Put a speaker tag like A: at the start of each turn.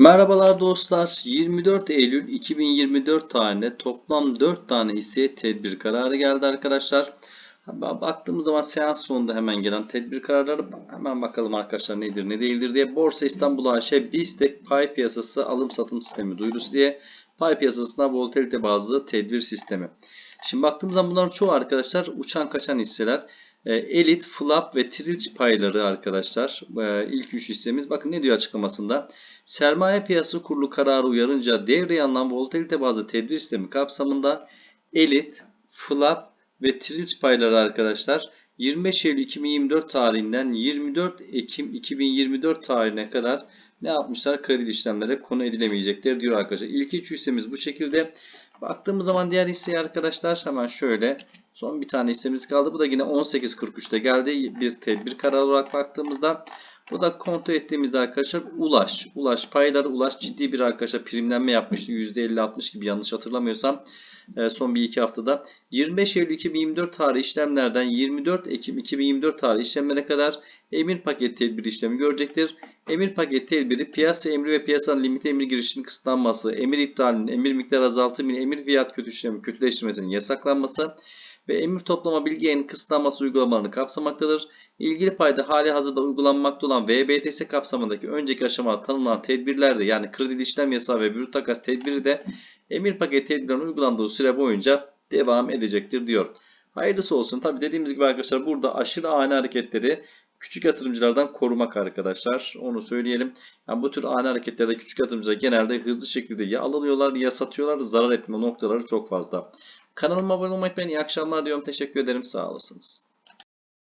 A: Merhabalar dostlar. 24 Eylül 2024 tarihinde toplam 4 tane hisseye tedbir kararı geldi arkadaşlar. Ba- Baktığımız zaman seans sonunda hemen gelen tedbir kararları hemen bakalım arkadaşlar nedir ne değildir diye. Borsa İstanbul AŞ BİSTEK pay piyasası alım satım sistemi duyurusu diye pay piyasasına volatilite bazlı tedbir sistemi. Şimdi baktığımız zaman bunların çoğu arkadaşlar uçan kaçan hisseler. E, Elit, Flap ve Trilç payları arkadaşlar. E, ilk 3 hissemiz. Bakın ne diyor açıklamasında. Sermaye piyasası kurulu kararı uyarınca devreye alınan volatilite bazlı tedbir sistemi kapsamında Elit, Flap ve Trilç payları arkadaşlar 25 Eylül 2024 tarihinden 24 Ekim 2024 tarihine kadar ne yapmışlar? Kredi işlemlere konu edilemeyecekler diyor arkadaşlar. İlk üç hissemiz bu şekilde. Baktığımız zaman diğer hisseye arkadaşlar hemen şöyle son bir tane hissemiz kaldı. Bu da yine 18.43'te geldi. Bir tedbir kararı olarak baktığımızda bu da kontrol ettiğimizde arkadaşlar Ulaş. Ulaş payları Ulaş ciddi bir arkadaşlar primlenme yapmıştı. %50-60 gibi yanlış hatırlamıyorsam e, son bir iki haftada. 25 Eylül 2024 tarih işlemlerden 24 Ekim 2024 tarih işlemlere kadar emir paket tedbiri işlemi görecektir. Emir paket tedbiri piyasa emri ve piyasanın limit emir girişinin kısıtlanması, emir iptalinin, emir miktar azaltımının, emir fiyat kötüleştirme, kötüleştirmesinin yasaklanması ve emir toplama bilgi yayının kısıtlanması uygulamalarını kapsamaktadır. İlgili payda hali hazırda uygulanmakta olan VBTS kapsamındaki önceki aşamada tanımlanan tedbirlerde yani kredi işlem yasağı ve brüt takas tedbiri de emir paket tedbirlerinin uygulandığı süre boyunca devam edecektir diyor. Hayırlısı olsun. Tabi dediğimiz gibi arkadaşlar burada aşırı ani hareketleri küçük yatırımcılardan korumak arkadaşlar. Onu söyleyelim. Yani bu tür ani hareketlerde küçük yatırımcılar genelde hızlı şekilde ya alıyorlar ya satıyorlar. Zarar etme noktaları çok fazla. Kanalıma abone olmayı unutmayın. İyi akşamlar diyorum. Teşekkür ederim. Sağ olasınız.